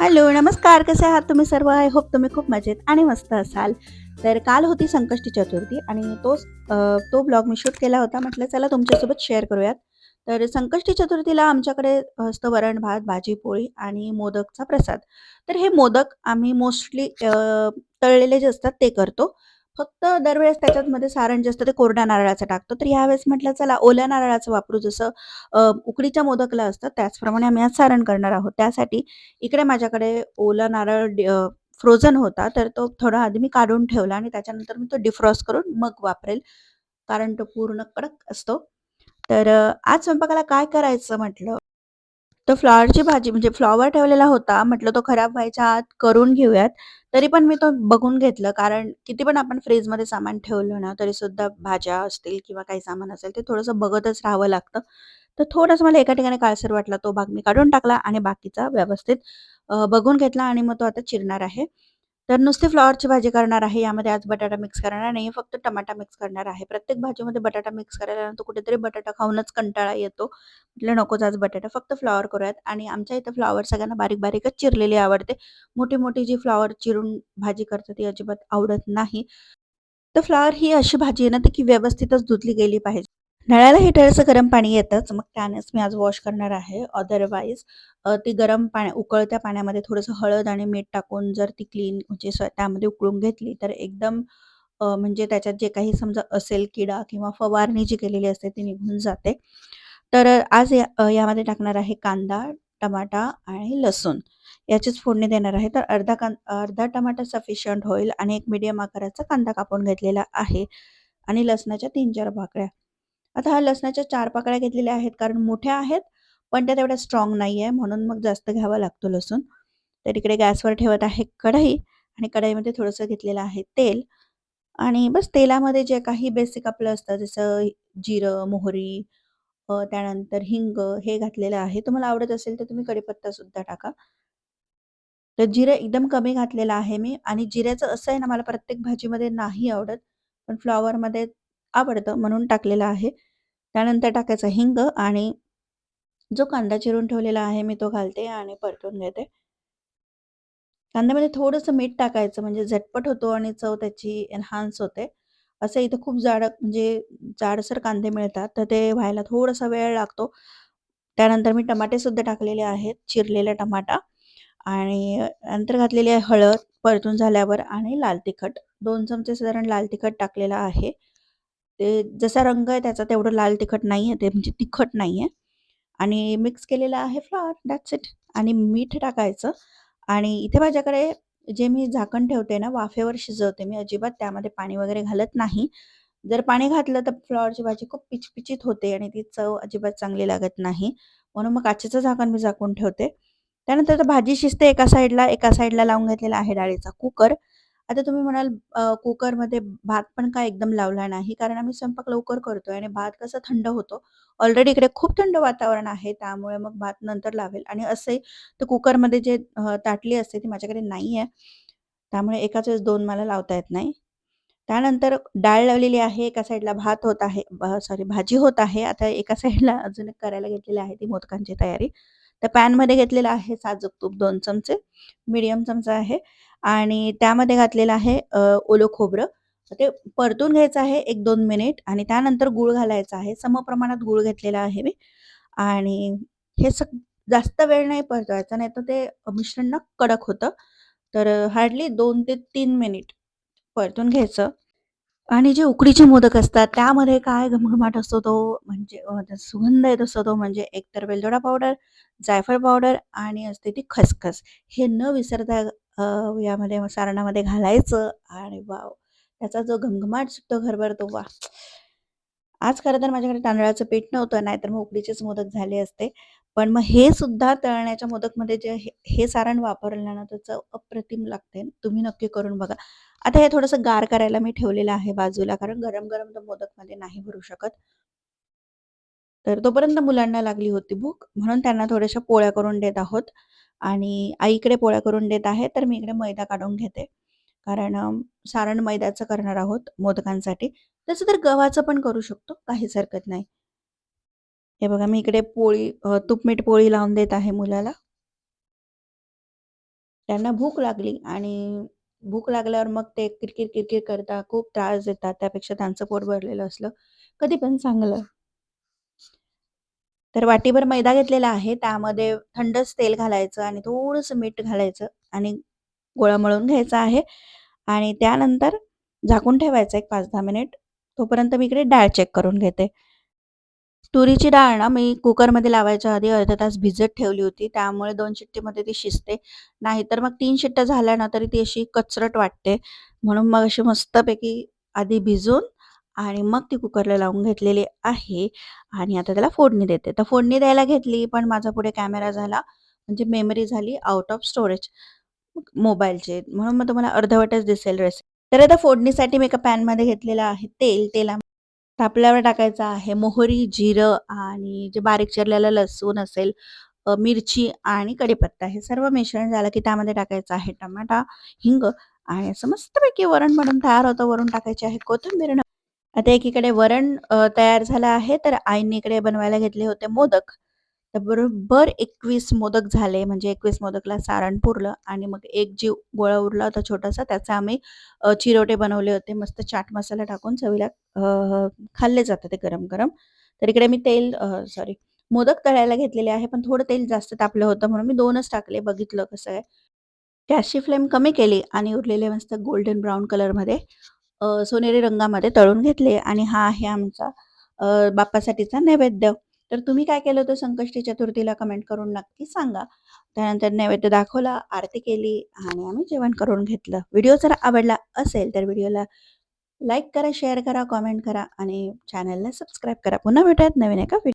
Hello, नमस्कार. कसे आहात तुम्ही सर्व? आय होप तुम्ही खूप मजेत आणि मस्त असाल. तर काल होती संकष्टी चतुर्थी आणि तो तो ब्लॉग मी शूट केला होता. म्हटलं चला तुमच्यासोबत शेअर करूयात. तर संकष्टी चतुर्थीला आमच्याकडे असतं वरण-भात, भाजी-पोळी आणि मोदकचा प्रसाद. तर हे मोदक आम्ही मोस्टली तळलेले जे असतात ते करतो. फक्त दरवेळेस त्याच्यात मध्ये सारण जे असतं ते कोरड्या नारळाचं टाकतो. तर ह्यावेळेस म्हटलं चला ओल्या नारळाचं वापरू जसं उकडीच्या मोदकला असतं त्याचप्रमाणे आम्ही आज सारण करणार आहोत. त्यासाठी इकडे माझ्याकडे ओला नारळ फ्रोझन होता, तर तो थोडा आधी मी काढून ठेवला आणि त्याच्यानंतर मी तो डिफ्रॉस्ट करून मग वापरेल. कारण तो पूर्ण कडक असतो. तर आज स्वयंपाकाला काय करायचं म्हटलं, तर फ्लॉवरची भाजी म्हणजे फ्लॉवर ठेवलेला होता. म्हटलं तो खराब व्हायच्या आत करून घेऊयात. तरी पण मी तो बघून घेतलं, कारण किती पण आपण फ्रीजमध्ये सामान ठेवलं ना, तरीसुद्धा भाज्या असतील किंवा काही सामान असेल, ते थोडंसं बघतच राहावं लागतं. तर थोडंसं मला एका ठिकाणी काळसर वाटला, तो भाग मी काढून टाकला आणि बाकीचा व्यवस्थित बघून घेतला आणि मग तो आता चिरणार आहे. तर नुसती फ्लॉवरची भाजी करणार आहे. यामध्ये आज बटाटा मिक्स करणार नाही, फक्त टमाटा मिक्स करणार आहे. प्रत्येक भाजीमध्ये बटाटा मिक्स करायला तो कुठेतरी बटाटा खाऊनच कंटाळा येतो. म्हटलं नकोच आज बटाटा, फक्त फ्लॉवर करूयात आणि आमच्या इथं फ्लॉवर सगळ्यांना बारीक-बारीकच चिरलेली आवडते. मोठी-मोठी जी फ्लॉवर चिरून भाजी करतात ती अजिबात आवडत नाही. तर फ्लॉवर ही अशी भाजी आहे ना, ती की व्यवस्थितच धुतली गेली पाहिजे. नळाला हिटरचं गरम पाणी येतंच, मग त्यानेच मी आज वॉश करणार आहे. अदरवाईज ती गरम पाण्या उकळत्या पाण्यामध्ये थोडंसं हळद आणि मीठ टाकून जर ती क्लीन म्हणजे त्यामध्ये उकळून घेतली, तर एकदम म्हणजे त्याच्यात जे काही समजा असेल किडा किंवा फवारणी जी केलेली असते ती निघून जाते. तर आज या यामध्ये टाकणार आहे कांदा, टमाटा आणि लसूण याचीच फोडणी देणार आहे. तर अर्धा कां अर्धा टमाटा सफिशियंट होईल आणि एक मीडियम आकाराचा कांदा कापून घेतलेला आहे आणि लसणाच्या तीन चार भाकऱ्या आता हा लसणाच्या चार पाकळ्या घेतलेल्या आहेत कारण मोठ्या आहेत, पण त्या तेवढ्या नाही आहे म्हणून मग जास्त घ्यावा लागतो लसूण. तर इकडे गॅसवर ठेवत आहे कढई आणि कढईमध्ये थोडंसं घेतलेलं आहे तेल आणि बस तेलामध्ये जे काही बेसिक आपलं असतं जसं जिरं, मोहरी त्यानंतर हिंग हे घातलेलं आहे. तुम्हाला आवडत असेल तर तुम्ही कढीपत्तासुद्धा टाका. तर जिरं एकदम कमी घातलेलं आहे मी आणि जिऱ्याचं असं आहे ना, मला प्रत्येक भाजीमध्ये नाही आवडत, पण फ्लॉवरमध्ये आवडतं म्हणून टाकलेलं आहे. त्यानंतर टाकायचा हिंग आणि जो कांदा चिरून ठेवलेला आहे मी तो घालते आणि परतून घेते. कांद्यामध्ये थोडंसं मीठ टाकायचं म्हणजे झटपट होतो आणि चव त्याची एनहान्स होते. असं इथं खूप जाड म्हणजे जाडसर कांदे मिळतात, तर ते व्हायला थोडासा वेळ लागतो. त्यानंतर मी टमाटेसुद्धा टाकलेले आहेत, चिरलेला टमाटा आणि नंतर घातलेली आहे हळद परतून झाल्यावर आणि लाल तिखट. दोन चमचे साधारण लाल तिखट टाकलेलं आहे. ते जसा रंग आहे त्याचा तेवढं लाल तिखट नाही आहे ते म्हणजे तिखट नाही आहे आणि मिक्स केलेलं आहे फ्लॉवर दॅट्स इट आणि मीठ टाकायचं आणि इथे माझ्याकडे जे मी झाकण ठेवते ना, वाफेवर शिजवते मी. अजिबात त्यामध्ये पाणी वगैरे घालत नाही. जर पाणी घातलं तर फ्लॉवरची भाजी खूप पिचपिचीत होते आणि ती चव अजिबात चांगली लागत नाही. म्हणून मग काचेचं झाकण मी झाकून ठेवते. त्यानंतर तर भाजी शिजते एका साईडला, एका साईडला लावून घेतलेला आहे डाळीचा कुकर. आता तुम्ही म्हणाल अ, कुकरमध्ये भात पण का एकदम लावला नाही? कारण आम्ही स्वयंपाक लवकर करतोय आणि भात कसा थंड होतो. ऑलरेडी इकडे खूप थंड वातावरण आहे, त्यामुळे मग भात नंतर लावेल आणि असे तर कुकरमध्ये जे अ, ताटली असते ती माझ्याकडे नाहीये. त्यामुळे एकाच वेळेस 2 मला लावता येत नाही. त्यानंतर डाळ लावलेली आहे, एका साईडला भात होत आहे सॉरी भाजी होत आहे. आता एका साईडला अजून एक करायला घेतलेली आहे ती मोदकांची तयारी. तर पॅनमध्ये घेतलेलं आहे साजूक तूप 2 चमचे, मीडियम चमचा आहे आणि त्यामध्ये घातलेलं आहे ओलं खोबरं. ते परतून घ्यायचं आहे 1-2 मिनिट आणि त्यानंतर गूळ घालायचा आहे. समप्रमाणात गूळ घेतलेला आहे मी आणि हे सग जास्त वेळ नाही परतवायचा, नाहीतर ते मिश्रण ना कडक होतं. तर हार्डली दोन ते तीन मिनिट परतून घ्यायचं आणि जे उकडीचे मोदक असतात त्यामध्ये काय घमघमाट असतो तो म्हणजे सुगंध येत असतो तो म्हणजे एकतर वेलदोडा पावडर, जायफळ पावडर आणि असते ती खसखस. हे न विसरता यामध्ये सारणामध्ये घालायचं आणि वाव त्याचा जो घमघमाट सुटतो घरभर तो वा आज खरं तर माझ्याकडे तांदळाचं पीठ नव्हतं, नाहीतर मग उकडीचेच मोदक झाले असते. पण मग हे सुद्धा तळण्याच्या मोदकमध्ये जे हे सारण वापरलं ना, त्याचं अप्रतिम लागते. तुम्ही नक्की करून बघा. आता हे थोडंसं गार करायला मी ठेवलेलं आहे बाजूला, कारण गरम-गरम तर मोदकमध्ये नाही भरू शकत. तर तोपर्यंत मुलांना लागली होती भूक, म्हणून त्यांना थोड्याशा पोळ्या करून देत आहोत आणि आईकडे पोळ्या करून देत आहे, तर मी इकडे मैदा काढून घेते. कारण सारण मैद्याचं करणार आहोत मोदकांसाठी. तसं तर गव्हाचं पण करू शकतो, काहीच हरकत नाही. हे बघा मी इकडे पोळी तुपमीठ पोळी लावून देत आहे मुलाला. त्यांना भूक लागली आणि भूक लागल्यावर मग ते किरकिर, किरकिर करता खूप त्रास देतात. त्यापेक्षा त्यांचं पोट भरलेलं असलं कधी पण चांगलं. तर वाटीभर मैदा घेतलेला आहे. त्यामध्ये थंडच तेल घालायचं आणि थोडंसं मीठ घालायचं आणि गोळा मळून घ्यायचा आहे आणि त्यानंतर झाकून ठेवायचं एक 5-10 मिनिट. तोपर्यंत मी इकडे डाळ चेक करून घेते. तुरीची डाळ ना मी कुकरमध्ये लावायच्या आधी अर्धा तास भिजत ठेवली होती. त्यामुळे दोन शिट्टीमध्ये ती शिजते. नाहीतर मग तीन शिट्ट्या झाल्या ना तरी ती अशी कचरट वाटते. म्हणून मग अशी मस्तपैकी आधी भिजून आणि मग ती कुकरला लावून घेतलेली आहे आणि आता त्याला फोडणी देते. तर फोडणी द्यायला घेतली, पण माझा पुढे कॅमेरा झाला म्हणजे मेमरी झाली आउट ऑफ स्टोरेज मोबाईलचे. म्हणून मग तुम्हाला अर्धवटच दिसेल रेसिपी. तर आता फोडणीसाठी मी एका पॅनमध्ये घेतलेलं आहे तेल. तेला तापल्यावर टाकायचं आहे मोहरी, जिरं आणि जे बारीक चिरलेलं लसूण असेल, मिरची आणि कढीपत्ता हे सर्व मिश्रण झालं की त्यामध्ये टाकायचं आहे टमाटा, हिंग आणि असं मस्तपैकी वरण बनून तयार होतं. वरून टाकायची आहे कोथिंबीर. आता एकीकडे वरण तयार झालं आहे, तर आईंनी इकडे बनवायला घेतले होते मोदक. तर बरोबर 21 मोदक झाले. म्हणजे 21 मोदकला सारण पुरलं आणि मग एक जीव गोळा उरला होता छोटासा त्याचा आम्ही चिरोटे बनवले होते. मस्त चाट मसाला टाकून चवीला खाल्ले जातात ते गरम-गरम. तर इकडे मी तेल सॉरी मोदक तळायला घेतलेले आहे, पण थोडं तेल जास्त तापलं होतं म्हणून मी दोनच टाकले. बघितलं कसं आहे. गॅसची फ्लेम कमी केली आणि उरलेले मस्त गोल्डन ब्राउन कलरमध्ये सोनेरी रंगामध्ये तळून घेतले आणि हा आहे आमचा बाप्पासाठीचा नैवेद्य. तर तुम्ही काय केलं होतं संकष्टी चतुर्थीला कमेंट करून नक्की सांगा. त्यानंतर नैवेद्य दाखवला, आरती केली आणि आम्ही जेवण करून घेतलं. व्हिडिओ जर आवडला असेल तर व्हिडिओला लाईक करा, शेअर करा, कमेंट करा आणि चॅनलला सबस्क्राईब करा. पुन्हा भेटूयात नवीन एका व्हिडिओ